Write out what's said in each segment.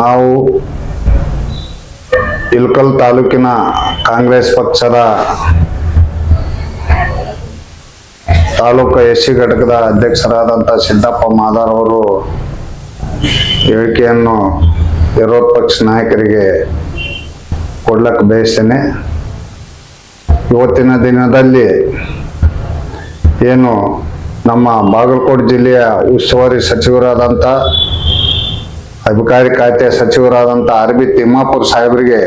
ನಾವು ಇಲ್ಕಲ್ ತಾಲೂಕಿನ ಕಾಂಗ್ರೆಸ್ ಪಕ್ಷದ ತಾಲೂಕು ಎಸ್ ಸಿ ಘಟಕದ ಅಧ್ಯಕ್ಷರಾದಂಥ ಸಿದ್ದಪ್ಪ ಮಾದಾರ್ ಅವರು ಹೇಳಿಕೆಯನ್ನು ವಿರೋಧ ಪಕ್ಷ ನಾಯಕರಿಗೆ ಕೊಡ್ಲಕ್ಕೆ ಬಯಸ್ತೇನೆ. ಇವತ್ತಿನ ದಿನದಲ್ಲಿ ಏನು ನಮ್ಮ ಬಾಗಲಕೋಟೆ ಜಿಲ್ಲೆಯ ಉಸ್ತುವಾರಿ ಸಚಿವರಾದಂಥ ಅಧಿಕಾರಿ ಖಾತೆ ಸಚಿವರಾದಂಥ ಆರ್ ಬಿ ತಿಮ್ಮಾಪುರ್ ಸಾಹೇಬರಿಗೆ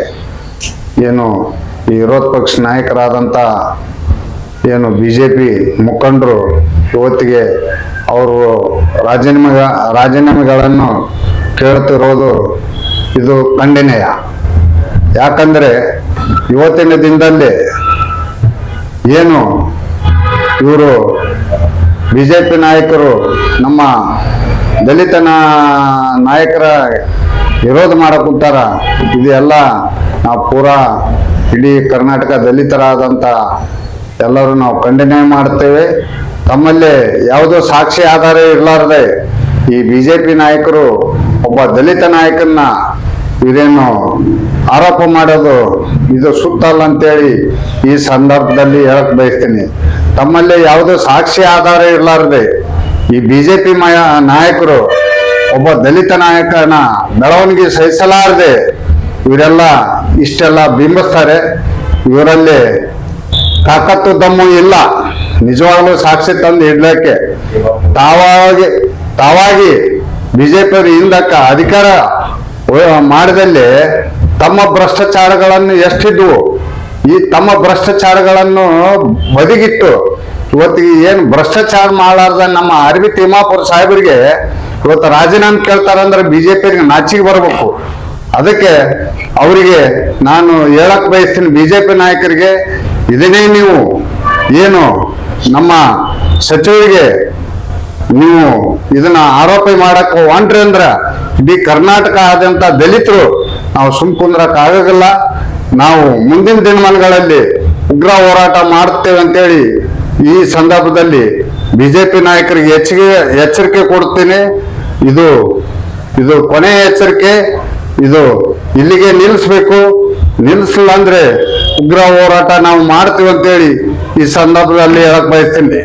ಏನು ವಿರೋಧ ಪಕ್ಷ ನಾಯಕರಾದಂಥ ಏನು ಬಿ ಜೆ ಪಿ ಮುಖಂಡರು ಇವತ್ತಿಗೆ ಅವರು ರಾಜೀನಾಮೆ ರಾಜೀನಾಮೆಗಳನ್ನು ಕೇಳ್ತಿರೋದು ಇದು ಖಂಡನೀಯ. ಯಾಕಂದರೆ ಇವತ್ತಿನ ದಿನದಲ್ಲಿ ಏನು ಇವರು ಬಿ ಜೆ ಪಿ ನಾಯಕರು ನಮ್ಮ ದಲಿತ ನಾ- ನಾಯಕರ ವಿರೋಧ ಮಾಡಕ್ಕೂತಾರ ಇದೆಲ್ಲ ನಾವು ಪೂರಾ ಇಡೀ ಕರ್ನಾಟಕ ದಲಿತರಾದಂಥ ಎಲ್ಲರೂ ನಾವು ಖಂಡನೆ ಮಾಡ್ತೇವೆ. ತಮ್ಮಲ್ಲಿ ಯಾವುದೋ ಸಾಕ್ಷಿ ಆಧಾರ ಇರಲಾರದೆ ಈ ಬಿ ಜೆ ಪಿ ನಾಯಕರು ಒಬ್ಬ ದಲಿತ ನಾಯಕನ್ನ ಇದೇನು ಆರೋಪ ಮಾಡೋದು ಇದು ಸುತ್ತಲ್ಲ ಅಂತೇಳಿ ಈ ಸಂದರ್ಭದಲ್ಲಿ ಹೇಳಕ್ ಬಯಸ್ತೀನಿ. ತಮ್ಮಲ್ಲಿ ಯಾವುದೋ ಸಾಕ್ಷಿ ಆಧಾರ ಇರಲಾರದೆ ಈ ಬಿಜೆಪಿ ನಾಯಕರು ಒಬ್ಬ ದಲಿತ ನಾಯಕನ ಬೆಳವಣಿಗೆ ಸಹಿಸಲಾರದೆ ಇವರೆಲ್ಲ ಇಷ್ಟೆಲ್ಲ ಬಿಂಬಿಸ್ತಾರೆ. ಇವರಲ್ಲಿ ತಾಕತ್ತು ದಮ್ಮು ಇಲ್ಲ. ನಿಜವಾಗ್ಲೂ ಸಾಕ್ಷಿ ತಂದು ಇಡ್ಲಿಕ್ಕೆ ತಾವಾಗಿ ತಾವಾಗಿ ಬಿಜೆಪಿಯವರು ಹಿಂದಕ್ಕ ಅಧಿಕಾರ ಮಾಡಿದಲ್ಲಿ ತಮ್ಮ ಭ್ರಷ್ಟಾಚಾರಗಳನ್ನು ಎಷ್ಟಿದ್ವು, ಈ ತಮ್ಮ ಭ್ರಷ್ಟಾಚಾರಗಳನ್ನು ಬದಿಗಿಟ್ಟು ಇವತ್ತಿಗೆ ಏನು ಭ್ರಷ್ಟಾಚಾರ ಮಾಡಲಾರ್ದ ನಮ್ಮ ಅರವಿ ತಿಮ್ಮಾಪುರ ಸಾಹೇಬರಿಗೆ ಇವತ್ತು ರಾಜೀನಾಮೆ ಕೇಳ್ತಾರಂದ್ರೆ ಬಿಜೆಪಿಗೆ ನಾಚಿಗೆ ಬರಬೇಕು. ಅದಕ್ಕೆ ಅವರಿಗೆ ನಾನು ಹೇಳಕ್ ಬಯಸ್ತೀನಿ ಬಿಜೆಪಿ ನಾಯಕರಿಗೆ, ಇದನ್ನೇ ನೀವು ಏನು ನಮ್ಮ ಸಚಿವರಿಗೆ ನೀವು ಇದನ್ನ ಆರೋಪ ಮಾಡಕ್ ಹೊಂಟ್ರಿ ಅಂದ್ರ ಇಡೀ ಕರ್ನಾಟಕ ಆದಂತ ದಲಿತರು ನಾವು ಸುಮ್ ಕುಂದ್ರಕ್ ನಾವು ಮುಂದಿನ ದಿನಮಾನಗಳಲ್ಲಿ ಉಗ್ರ ಹೋರಾಟ ಮಾಡ್ತೇವೆ ಅಂತೇಳಿ ಈ ಸಂದರ್ಭದಲ್ಲಿ ಬಿಜೆಪಿ ನಾಯಕರಿಗೆ ಹೆಚ್ಚಿಗೆ ಎಚ್ಚರಿಕೆ ಕೊಡ್ತೀನಿ ಇದು ಇದು ಕೊನೆಯ ಎಚ್ಚರಿಕೆ. ಇದು ಇಲ್ಲಿಗೆ ನಿಲ್ಲಿಸ್ಬೇಕು. ನಿಲ್ಲಿಸಲ್ಲ ಅಂದ್ರೆ ಉಗ್ರ ಹೋರಾಟ ನಾವು ಮಾಡ್ತೀವಿ ಅಂತೇಳಿ ಈ ಸಂದರ್ಭದಲ್ಲಿ ಹೇಳಕ್ ಬಯಸ್ತೀನಿ.